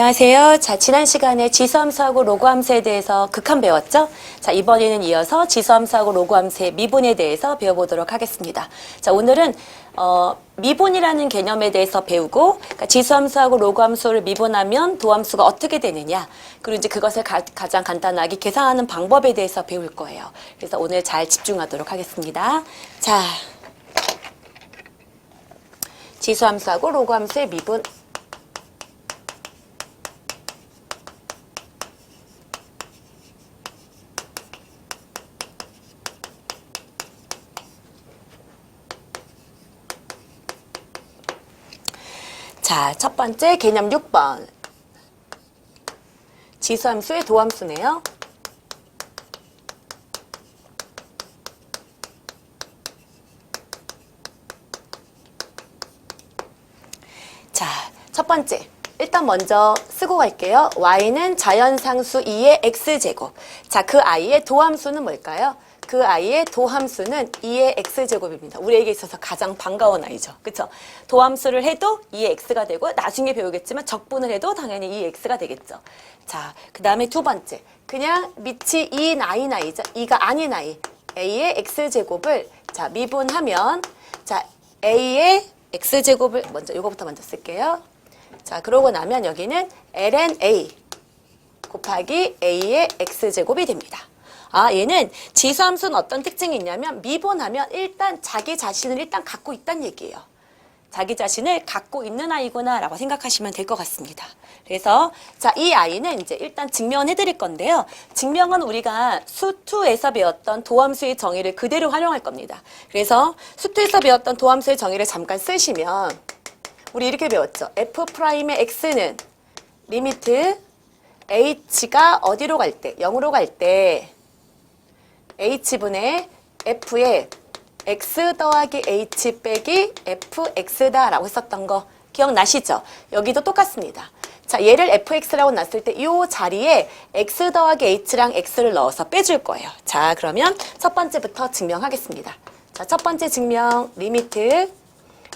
안녕하세요. 자, 지난 시간에 지수함수하고 로그함수에 대해서 극한 배웠죠? 자, 이번에는 이어서 지수함수하고 로그함수의 미분에 대해서 배워보도록 하겠습니다. 자, 오늘은 어, 미분이라는 개념에 대해서 배우고 그러니까 지수함수하고 로그함수를 미분하면 도함수가 어떻게 되느냐 그리고 이제 그것을 가, 장 간단하게 계산하는 방법에 대해서 배울 거예요. 그래서 오늘 잘 집중하도록 하겠습니다. 자, 지수함수하고 로그함수의 미분 자, 첫 번째 개념 6번. 지수함수의 도함수네요. 자, 첫 번째. 일단 먼저 쓰고 갈게요. y는 자연상수 2의 x제곱. 자, 그 i의 도함수는 뭘까요? 그 i의 도함수는 2의 x제곱입니다. 우리에게 있어서 가장 반가운 아이죠. 그쵸? 도함수를 해도 2의 x가 되고 나중에 배우겠지만 적분을 해도 당연히 2의 x가 되겠죠. 자, 그 다음에 두 번째. 그냥 밑이 2인 i인 i죠. 2가 아닌 i. a의 x제곱을 자 미분하면 자 a의 x제곱을 먼저 이거부터 먼저 쓸게요. 자 그러고 나면 여기는 ln a 곱하기 a의 x제곱이 됩니다. 아, 얘는 지수함수는 어떤 특징이 있냐면 미분하면 일단 자기 자신을 일단 갖고 있다는 얘기예요. 자기 자신을 갖고 있는 아이구나 라고 생각하시면 될 것 같습니다. 그래서 자, 이 아이는 이제 일단 증명해 드릴 건데요. 증명은 우리가 수투에서 배웠던 도함수의 정의를 그대로 활용할 겁니다. 그래서 수투에서 배웠던 도함수의 정의를 잠깐 쓰시면 우리 이렇게 배웠죠. f'의 x는 리미트 h가 어디로 갈 때, 0으로 갈 때 h분의 f의 x 더하기 h 빼기 fx다 라고 했었던 거 기억나시죠? 여기도 똑같습니다. 자, 얘를 fx라고 놨을 때 이 자리에 x 더하기 h랑 x를 넣어서 빼줄 거예요. 자, 그러면 첫 번째부터 증명하겠습니다. 자, 첫 번째 증명 리미트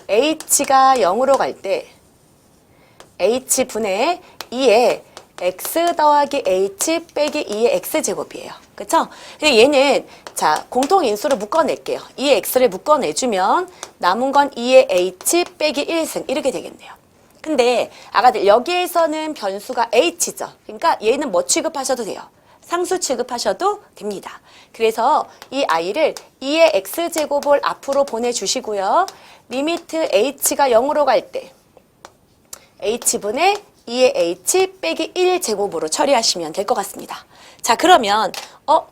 h가 0으로 갈 때 h분의 2에 x 더하기 h 빼기 2의 x제곱이에요. 그쵸? 얘는 자 공통 인수를 묶어낼게요. 2의 x를 묶어내주면 남은 건 2의 h 빼기 1승 이렇게 되겠네요. 근데 아가들 여기에서는 변수가 h죠. 그러니까 얘는 뭐 취급하셔도 돼요. 상수 취급하셔도 됩니다. 그래서 이 i를 2의 x제곱을 앞으로 보내주시고요. 리미트 h가 0으로 갈 때 h분의 2의 h 빼기 1제곱으로 처리하시면 될 것 같습니다. 자 그러면 어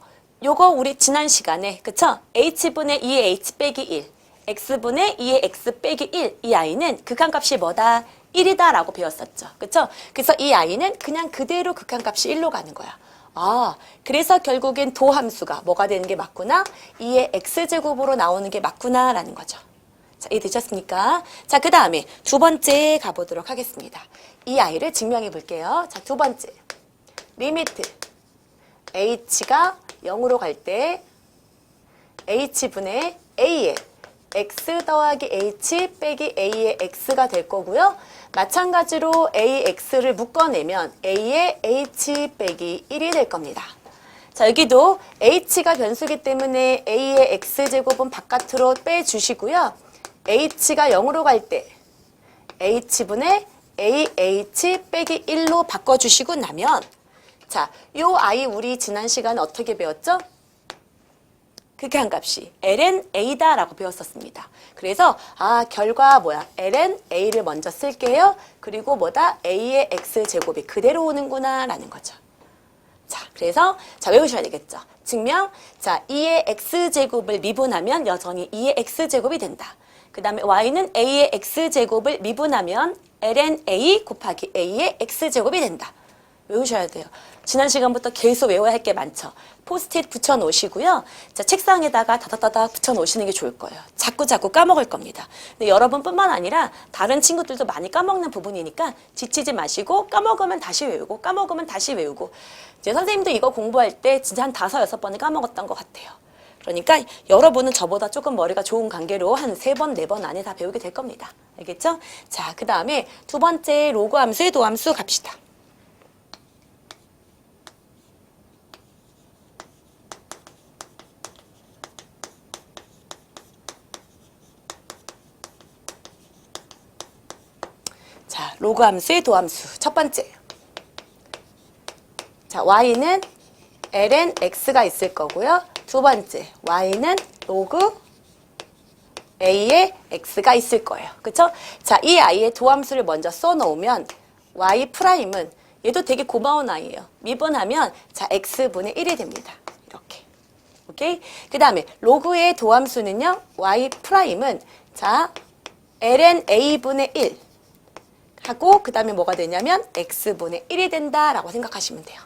요거 우리 지난 시간에 그쵸? h분의 2의 h 빼기 1 x분의 2의 x 빼기 1이 i는 극한값이 뭐다? 1이다 라고 배웠었죠. 그쵸? 그래서 이 i는 그냥 그대로 극한값이 1로 가는 거야. 아, 그래서 결국엔 도함수가 뭐가 되는 게 맞구나? 2의 x제곱으로 나오는 게 맞구나 라는 거죠. 자, 이해되셨습니까? 자, 그 다음에 두 번째 가보도록 하겠습니다. 이 아이를 증명해 볼게요. 자, 두 번째. 리미트. H가 0으로 갈 때 h분의 a의 x 더하기 h 빼기 a의 x가 될 거고요. 마찬가지로 ax를 묶어내면 a의 h 빼기 1이 될 겁니다. 자, 여기도 h가 변수기 때문에 a의 x제곱은 바깥으로 빼주시고요. h가 0으로 갈 때 h분의 ah 빼기 1로 바꿔주시고 나면 자, 요 아이 우리 지난 시간에 어떻게 배웠죠? 극한 값이 ln a다라고 배웠었습니다. 그래서 아 결과 뭐야 ln a를 먼저 쓸게요. 그리고 뭐다 a의 x 제곱이 그대로 오는구나 라는 거죠. 자, 그래서 자 외우셔야 되겠죠. 증명 자 2의 x 제곱을 미분하면 여전히 2의 x 제곱이 된다. 그 다음에 y는 a의 x 제곱을 미분하면 ln a 곱하기 a의 x 제곱이 된다. 외우셔야 돼요. 지난 시간부터 계속 외워야 할 게 많죠. 포스트잇 붙여 놓으시고요. 자, 책상에다가 다다다다 붙여 놓으시는 게 좋을 거예요. 자꾸 자꾸 까먹을 겁니다. 근데 여러분뿐만 아니라 다른 친구들도 많이 까먹는 부분이니까 지치지 마시고 까먹으면 다시 외우고 까먹으면 다시 외우고 이제 선생님도 이거 공부할 때 진짜 한 다섯 여섯 번을 까먹었던 것 같아요. 그러니까 여러분은 저보다 조금 머리가 좋은 관계로 한 세 번, 네 번 안에 다 배우게 될 겁니다. 알겠죠? 자, 그 다음에 두 번째 로그 함수의 도함수 갑시다. 자, 로그 함수의 도함수. 첫 번째. 자, y는 ln x가 있을 거고요. 두 번째, y는 로그 a의 x가 있을 거예요. 그쵸? 자, 이 i의 도함수를 먼저 써놓으면 y 프라임은 얘도 되게 고마운 아이예요. 미분하면 자, x분의 1이 됩니다. 이렇게. 오케이? 그 다음에 로그의 도함수는요. y 프라임은 자, ln a분의 1 하고 그 다음에 뭐가 되냐면 x분의 1이 된다라고 생각하시면 돼요.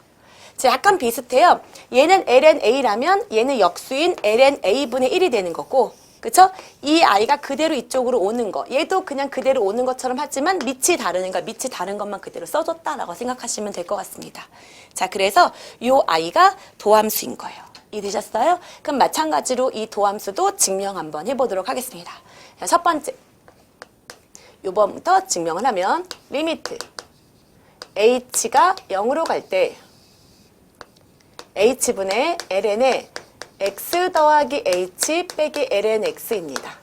자, 약간 비슷해요. 얘는 ln a라면 얘는 역수인 ln a분의 1이 되는 거고 그쵸? 이 아이가 그대로 이쪽으로 오는 거 얘도 그냥 그대로 오는 것처럼 하지만 밑이 다르니까 밑이 다른 것만 그대로 써줬다라고 생각하시면 될 것 같습니다. 자, 그래서 요 아이가 도함수인 거예요. 이해되셨어요? 그럼 마찬가지로 이 도함수도 증명 한번 해보도록 하겠습니다. 자, 첫 번째 요번부터 증명을 하면 리미트 h가 0으로 갈 때 h분의 ln의 x 더하기 h 빼기 ln x입니다.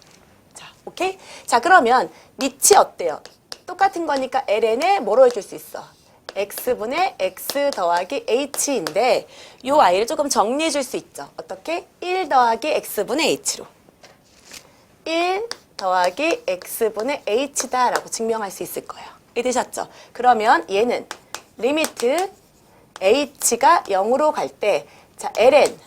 자, 오케이? 자, 그러면 밑이 어때요? 똑같은 거니까 ln에 뭐로 해줄 수 있어? x분의 x 더하기 h인데 요 i를 조금 정리해 줄 수 있죠. 어떻게? 1 더하기 x분의 h로 1 더하기 x분의 h다라고 증명할 수 있을 거예요. 이해되셨죠? 그러면 얘는 리미트 h가 0으로 갈 때 자, ln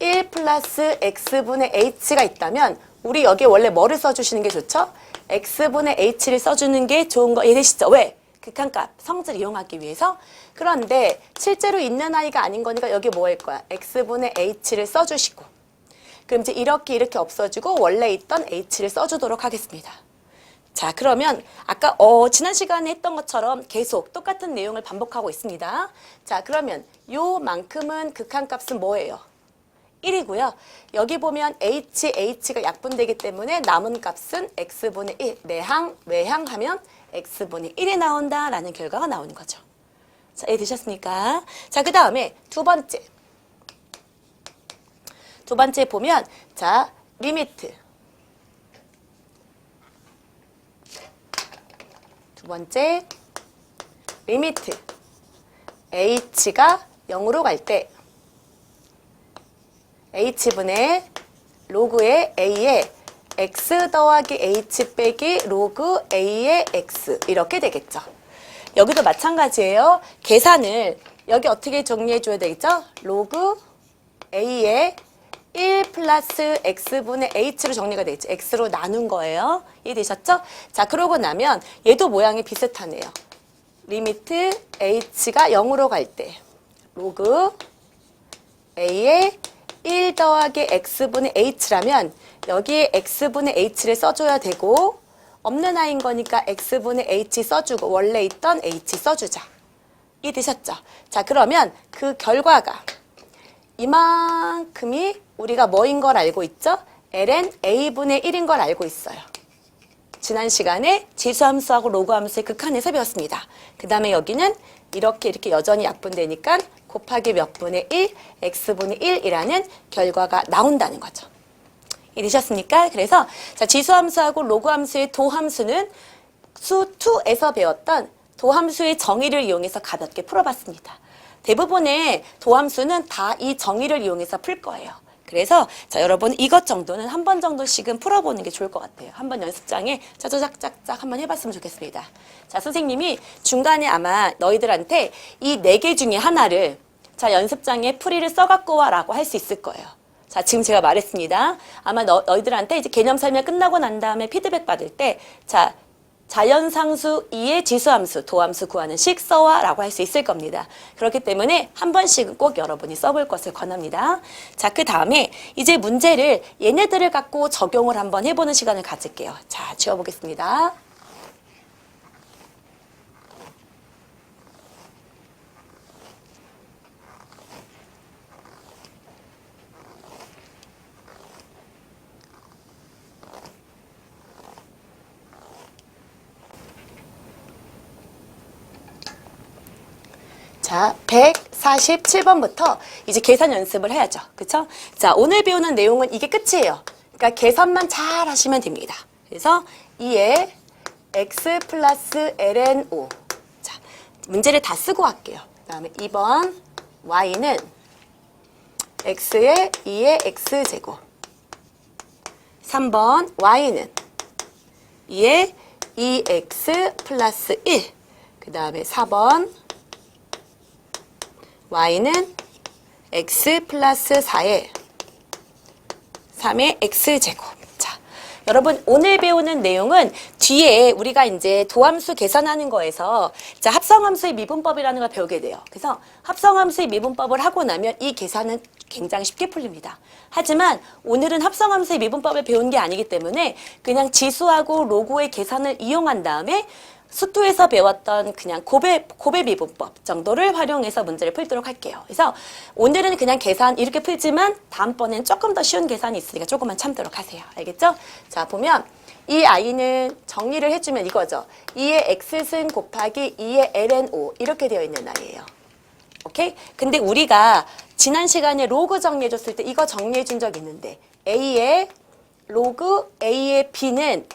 1 플러스 x분의 h가 있다면 우리 여기 원래 뭐를 써주시는 게 좋죠? x분의 h를 써주는 게 좋은 거 이해되시죠? 왜? 극한값 성질 이용하기 위해서 그런데 실제로 있는 아이가 아닌 거니까 여기 뭐할 거야? x분의 h를 써주시고 그럼 이제 이렇게 이렇게 없어지고 원래 있던 h를 써주도록 하겠습니다. 자 그러면 아까 어, 지난 시간에 했던 것처럼 계속 똑같은 내용을 반복하고 있습니다. 자 그러면 요만큼은 극한값은 뭐예요? 1이고요. 여기 보면 h, h가 약분되기 때문에 남은 값은 x분의 1, 내항, 외항 하면 x분의 1이 나온다라는 결과가 나오는 거죠. 자, 이해 되셨습니까? 자, 그 다음에 두 번째. 두 번째 보면 자, 리미트. 두 번째 리미트 h가 0으로 갈 때 h분의 로그의 a의 x 더하기 h 빼기 로그 a의 x 이렇게 되겠죠. 여기도 마찬가지예요. 계산을 여기 어떻게 정리해 줘야 되겠죠? 로그 a의 1 플러스 x분의 h로 정리가 되겠죠. x로 나눈 거예요. 이해되셨죠? 자, 그러고 나면 얘도 모양이 비슷하네요. 리미트 h가 0으로 갈 때 로그 a의 1 더하기 x분의 h라면 여기에 x분의 h를 써줘야 되고 없는 아인 거니까 x분의 h 써주고 원래 있던 h 써주자. 이해되셨죠? 자 그러면 그 결과가 이만큼이 우리가 뭐인 걸 알고 있죠? ln a분의 1인 걸 알고 있어요. 지난 시간에 지수함수하고 로그함수의 극한에서 배웠습니다. 그 다음에 여기는 이렇게 이렇게 여전히 약분되니까 곱하기 몇 분의 1, x분의 1이라는 결과가 나온다는 거죠. 이해되셨습니까? 그래서 자, 지수함수하고 로그함수의 도함수는 수 2에서 배웠던 도함수의 정의를 이용해서 가볍게 풀어봤습니다. 대부분의 도함수는 다 이 정의를 이용해서 풀 거예요. 그래서 자 여러분 이것 정도는 한 번 정도씩은 풀어보는 게 좋을 것 같아요. 한 번 연습장에 짜자작짝짝 한번 해봤으면 좋겠습니다. 자 선생님이 중간에 아마 너희들한테 이 네 개 중에 하나를 자 연습장에 풀이를 써갖고 와라고 할 수 있을 거예요. 자 지금 제가 말했습니다. 아마 너, 너희들한테 이제 개념 설명 끝나고 난 다음에 피드백 받을 때 자 자연상수 2의 지수함수, 도함수 구하는 식 써와라고 할 수 있을 겁니다. 그렇기 때문에 한 번씩은 꼭 여러분이 써볼 것을 권합니다. 자, 그 다음에 이제 문제를 얘네들을 갖고 적용을 한번 해보는 시간을 가질게요. 자, 지워보겠습니다. 자, 147번부터 이제 계산 연습을 해야죠. 그쵸? 자, 오늘 배우는 내용은 이게 끝이에요. 그러니까 계산만 잘 하시면 됩니다. 그래서 2에 x 플러스 ln 5. 자, 문제를 다 쓰고 갈게요. 그 다음에 2번 y는 x의 2의 x제곱. 3번 y는 2의 2x 플러스 1. 그 다음에 4번 y는 x 플러스 4의 3의 x제곱. 자, 여러분 오늘 배우는 내용은 뒤에 우리가 이제 도함수 계산하는 거에서 자, 합성함수의 미분법이라는 걸 배우게 돼요. 그래서 합성함수의 미분법을 하고 나면 이 계산은 굉장히 쉽게 풀립니다. 하지만 오늘은 합성함수의 미분법을 배운 게 아니기 때문에 그냥 지수하고 로고의 계산을 이용한 다음에 수투에서 배웠던 그냥 고배, 고배 미분법 정도를 활용해서 문제를 풀도록 할게요. 그래서 오늘은 그냥 계산 이렇게 풀지만 다음번엔 조금 더 쉬운 계산이 있으니까 조금만 참도록 하세요. 알겠죠? 자, 보면 이 아이는 정리를 해주면 이거죠. 2의 x승 곱하기 2의 ln 5 이렇게 되어 있는 아이예요. 오케이? 근데 우리가 지난 시간에 로그 정리해줬을 때 이거 정리해준 적 있는데 a의 로그 a의 b는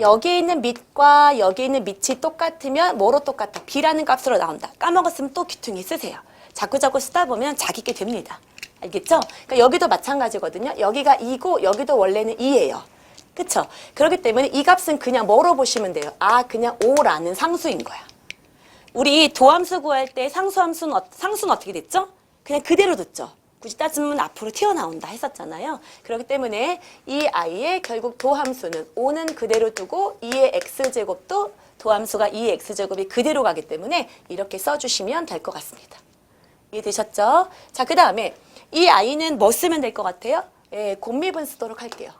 여기 있는 밑과 여기 있는 밑이 똑같으면 뭐로 똑같아? b라는 값으로 나온다. 까먹었으면 또 귀퉁이 쓰세요. 자꾸 자꾸 쓰다 보면 자기게 됩니다. 알겠죠? 그러니까 여기도 마찬가지거든요. 여기가 2고 여기도 원래는 2예요. 그쵸? 그렇기 때문에 이 값은 그냥 뭐로 보시면 돼요? 아, 그냥 5라는 상수인 거야. 우리 도함수 구할 때 상수함수는, 어- 상수는 어떻게 됐죠? 그냥 그대로 듣죠. 굳이 따지면 앞으로 튀어나온다 했었잖아요. 그렇기 때문에 이 아이의 결국 도함수는 5는 그대로 두고 2의 x제곱도 도함수가 2의 x제곱이 그대로 가기 때문에 이렇게 써주시면 될 것 같습니다. 이해되셨죠? 자, 그 다음에 이 아이는 뭐 쓰면 될 것 같아요? 예, 곱미분 쓰도록 할게요.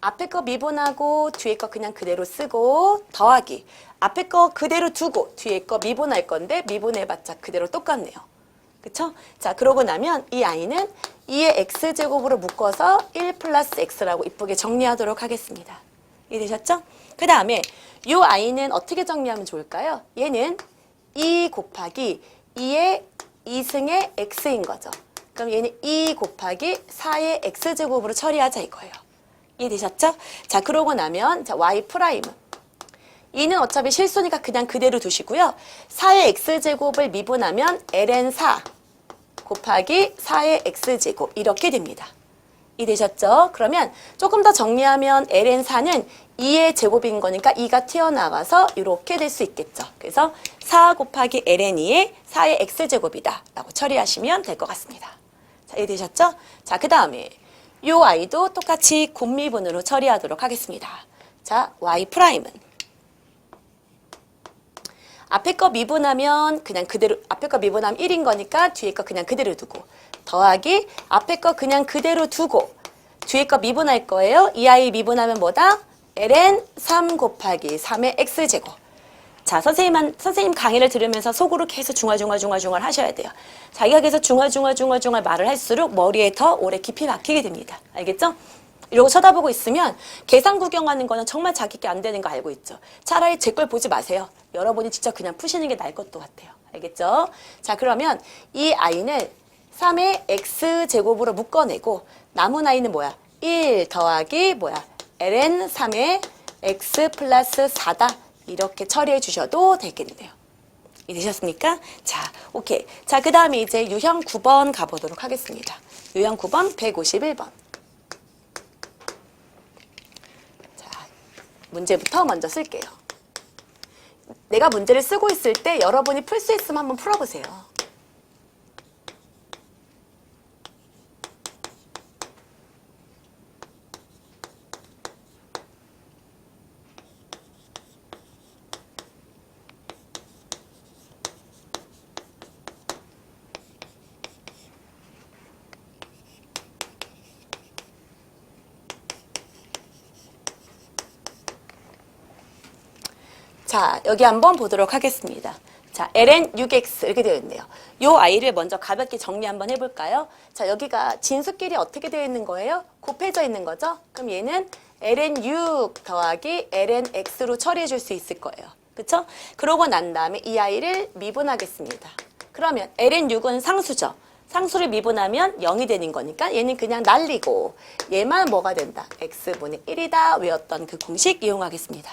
앞에 거 미분하고 뒤에 거 그냥 그대로 쓰고 더하기. 앞에 거 그대로 두고 뒤에 거 미분할 건데 미분해봤자 그대로 똑같네요. 그쵸? 자, 그러고 나면 이 아이는 2의 x제곱으로 묶어서 1 플러스 x라고 이쁘게 정리하도록 하겠습니다. 이해되셨죠? 그 다음에 이 아이는 어떻게 정리하면 좋을까요? 얘는 2 곱하기 2의 2승의 x인 거죠. 그럼 얘는 2 곱하기 4의 x제곱으로 처리하자 이거예요. 이해되셨죠? 자, 그러고 나면 자, y 프라임은 2는 어차피 실수니까 그냥 그대로 두시고요. 4의 x제곱을 미분하면 ln 4 곱하기 4의 x제곱 이렇게 됩니다. 이해되셨죠? 그러면 조금 더 정리하면 ln 4는 2의 제곱인 거니까 2가 튀어나와서 이렇게 될 수 있겠죠. 그래서 4 곱하기 ln 2의 4의 x제곱이다 라고 처리하시면 될 것 같습니다. 자, 이해되셨죠? 자, 그 다음에 이 아이도 똑같이 곱미분으로 처리하도록 하겠습니다. 자, y 프라임은 앞에 거 미분하면 그냥 그대로 앞에 거 미분하면 1인 거니까 뒤에 거 그냥 그대로 두고 더하기 앞에 거 그냥 그대로 두고 뒤에 거 미분할 거예요. 이 아이 미분하면 뭐다? ln 3 곱하기 3의 x제곱. 자, 선생님, 선생님 강의를 들으면서 속으로 계속 중얼중얼중얼중얼 하셔야 돼요. 자기가 계속 중얼중얼중얼중얼 말을 할수록 머리에 더 오래 깊이 박히게 됩니다. 알겠죠? 이러고 쳐다보고 있으면 계산 구경하는 거는 정말 자기께 안 되는 거 알고 있죠. 차라리 제 걸 보지 마세요. 여러분이 직접 그냥 푸시는 게 나을 것도 같아요. 알겠죠? 자, 그러면 이 아이는 3의 x제곱으로 묶어내고 남은 아이는 뭐야? 1 더하기 뭐야? ln 3의 x 플러스 4다. 이렇게 처리해 주셔도 되겠네요. 이해되셨습니까? 자, 오케이. 자, 그 다음에 이제 유형 9번 가보도록 하겠습니다. 유형 9번 151번. 문제부터 먼저 쓸게요. 내가 문제를 쓰고 있을 때 여러분이 풀 수 있으면 한번 풀어보세요. 자, 여기 한번 보도록 하겠습니다. 자, ln 6x 이렇게 되어 있네요. 이 아이를 먼저 가볍게 정리 한번 해볼까요? 자, 여기가 진수끼리 어떻게 되어 있는 거예요? 곱해져 있는 거죠? 그럼 얘는 ln 6 더하기 ln x로 처리해 줄 수 있을 거예요. 그쵸? 그러고 난 다음에 이 아이를 미분하겠습니다. 그러면 ln 6은 상수죠. 상수를 미분하면 0이 되는 거니까 얘는 그냥 날리고 얘만 뭐가 된다? x분의 1이다 외웠던 그 공식 이용하겠습니다.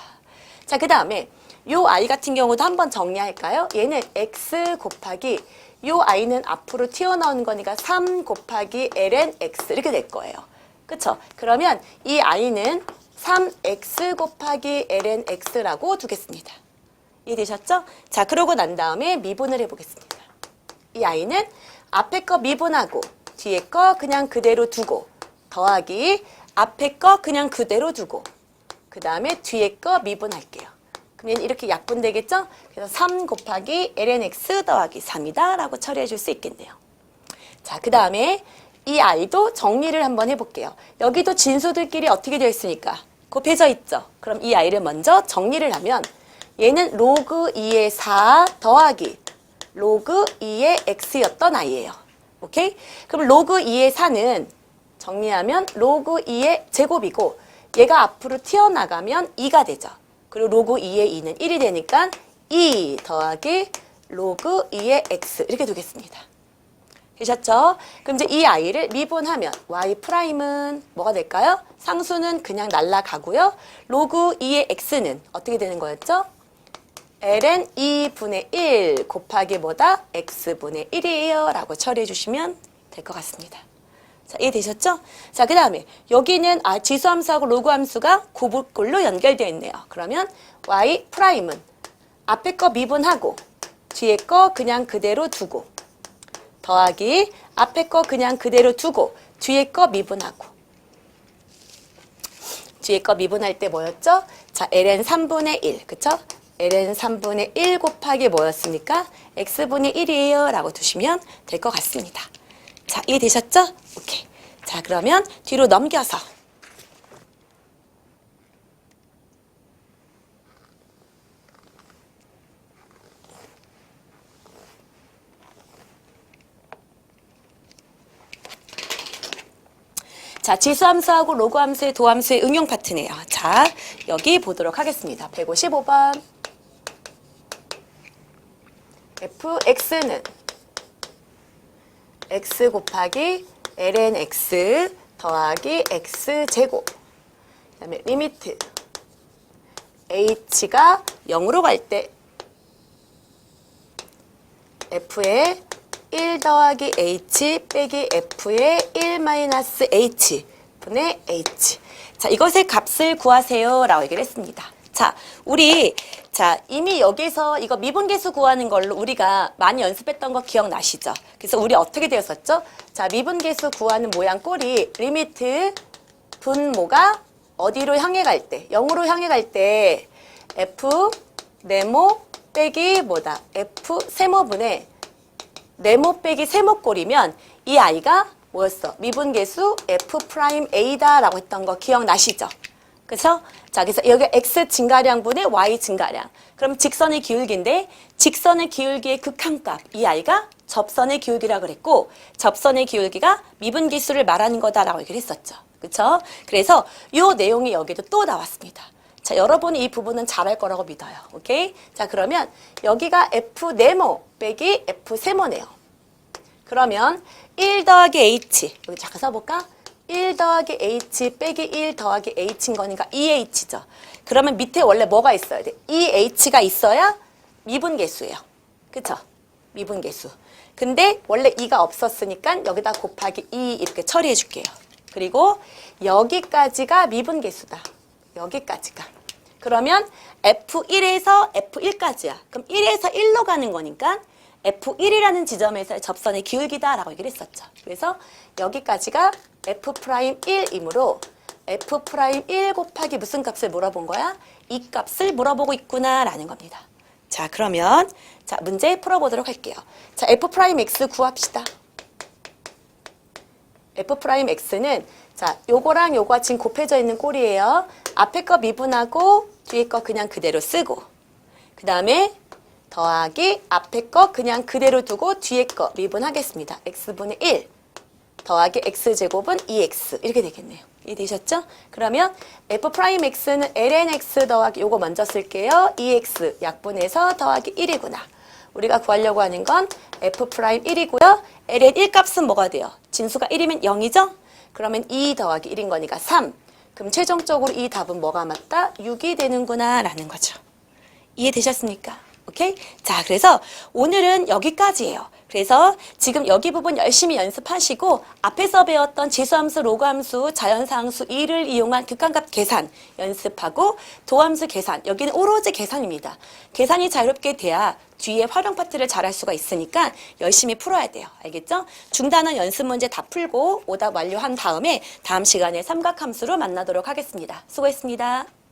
자, 그 다음에 요 i 같은 경우도 한번 정리할까요? 얘는 x 곱하기 요 i는 앞으로 튀어나오는 거니까 3 곱하기 ln x 이렇게 될 거예요. 그쵸? 그러면 이 i는 3x 곱하기 ln x라고 두겠습니다. 이해되셨죠? 자, 그러고 난 다음에 미분을 해보겠습니다. 이 i는 앞에 거 미분하고 뒤에 거 그냥 그대로 두고 더하기 앞에 거 그냥 그대로 두고 그 다음에 뒤에 거 미분할게요. 그러면 이렇게 약분되겠죠? 그래서 3 곱하기 lnx 더하기 3이다 라고 처리해 줄 수 있겠네요. 자, 그 다음에 이 i도 정리를 한번 해볼게요. 여기도 진수들끼리 어떻게 되어 있으니까 곱해져 있죠. 그럼 이 i를 먼저 정리를 하면 얘는 로그 2의 4 더하기 로그 2의 x였던 i예요. 오케이? 그럼 로그 2의 4는 정리하면 로그 2의 제곱이고 얘가 앞으로 튀어나가면 2가 되죠. 그리고 로그 2의 2는 1이 되니까 2 더하기 로그 2의 x 이렇게 두겠습니다. 되셨죠? 그럼 이제 이 i를 미분하면 y 프라임은 뭐가 될까요? 상수는 그냥 날라가고요. 로그 2의 x는 어떻게 되는 거였죠? ln 2분의 1 곱하기 뭐다? x분의 1이에요. 라고 처리해 주시면 될 것 같습니다. 자, 이해되셨죠? 자, 그 다음에 여기는 아, 지수함수하고 로그함수가 고불꼴로 연결되어 있네요. 그러면 y 프라임은 앞에 거 미분하고 뒤에 거 그냥 그대로 두고 더하기 앞에 거 그냥 그대로 두고 뒤에 거 미분하고 뒤에 거 미분할 때 뭐였죠? 자, ln 3분의 1, 그쵸? ln 3분의 1 곱하기 뭐였습니까? x분의 1이에요 라고 두시면 될 것 같습니다. 자, 이해되셨죠? 오케이. 자, 그러면 뒤로 넘겨서 자, 지수함수하고 로그함수의 도함수의 응용 파트네요. 자, 여기 보도록 하겠습니다. 155번. fx는 x 곱하기 ln x 더하기 x 제곱. 그다음에 리미트 h가 0으로 갈 때 f의 1 더하기 h 빼기 f의 1 마이너스 h 분의 h. 자, 이것의 값을 구하세요. 라고 얘기를 했습니다. 자, 우리, 자, 이미 여기서 이거 미분계수 구하는 걸로 우리가 많이 연습했던 거 기억나시죠? 그래서 우리 어떻게 되었었죠? 자, 미분계수 구하는 모양 꼴이 리미트 분모가 어디로 향해 갈 때, 0으로 향해 갈 때, f 네모 빼기 뭐다? f 세모분의 네모 빼기 세모꼴이면 이 아이가 뭐였어? 미분계수 f 프라임 a다라고 했던 거 기억나시죠? 그래서 자 그래서 여기 x 증가량분의 y 증가량. 그럼 직선의 기울기인데 직선의 기울기의 극한값 이 아이가 접선의 기울기라 그랬고 접선의 기울기가 미분계수를 말하는 거다라고 얘기를 했었죠. 그렇죠? 그래서 요 내용이 여기도 또 나왔습니다. 자, 여러분이 이 부분은 잘할 거라고 믿어요. 오케이? 자, 그러면 여기가 F 네모 빼기 F 세모네요. 그러면 1 더하기 H. 여기 잠깐 써볼까? 1 더하기 H 빼기 1 더하기 H인 거니까 2H죠. 그러면 밑에 원래 뭐가 있어야 돼? 2H가 있어야 미분계수예요. 그쵸? 미분계수. 근데 원래 2가 없었으니까 여기다 곱하기 2 이렇게 처리해 줄게요. 그리고 여기까지가 미분계수다. 여기까지가. 그러면 F1에서 F1까지야. 그럼 1에서 1로 가는 거니까 F1이라는 지점에서의 접선의 기울기다라고 얘기를 했었죠. 그래서 여기까지가 F'1이므로 F'1 곱하기 무슨 값을 물어본 거야? 이 값을 물어보고 있구나라는 겁니다. 자, 그러면 자, 문제 풀어보도록 할게요. 자, F'X 구합시다. F'X는 자, 요거랑 요거가 지금 곱해져 있는 꼴이에요. 앞에 거 미분하고 뒤에 거 그냥 그대로 쓰고 그 다음에 더하기 앞에 거 그냥 그대로 두고 뒤에 거 미분하겠습니다. x분의 1 더하기 x제곱은 2x 이렇게 되겠네요. 이해되셨죠? 그러면 f'x는 lnx 더하기 요거 먼저 쓸게요. 2x 약분해서 더하기 1이구나. 우리가 구하려고 하는 건 f'1이고요. ln 1 값은 뭐가 돼요? 진수가 1이면 0이죠? 그러면 2 더하기 1인 거니까 3. 그럼 최종적으로 이 답은 뭐가 맞다? 6이 되는구나 라는 거죠. 이해되셨습니까? 오케이? 자, 그래서 오늘은 여기까지예요. 그래서 지금 여기 부분 열심히 연습하시고 앞에서 배웠던 지수함수, 로그함수, 자연사함수 2를 이용한 극한값 계산 연습하고 도함수 계산. 여기는 오로지 계산입니다. 계산이 자유롭게 돼야 뒤에 활용 파트를 잘 할 수가 있으니까 열심히 풀어야 돼요. 알겠죠? 중단은 연습 문제 다 풀고 오답 완료한 다음에 다음 시간에 삼각함수로 만나도록 하겠습니다. 수고했습니다.